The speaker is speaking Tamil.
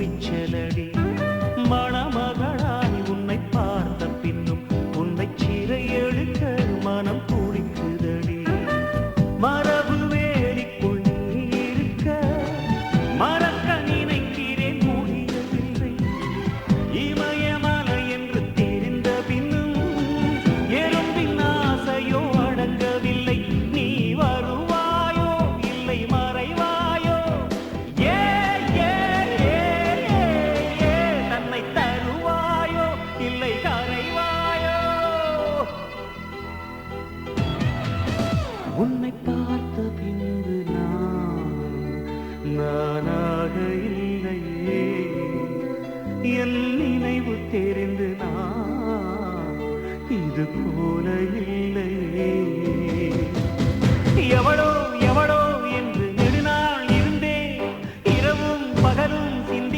ಮಿಂಚನಡಿ உன்னை பார்த்த பின்பு நான் நானாக இல்லையே. என் நினைவு தெரிந்து நான் இது போல இல்லையே. எவளோ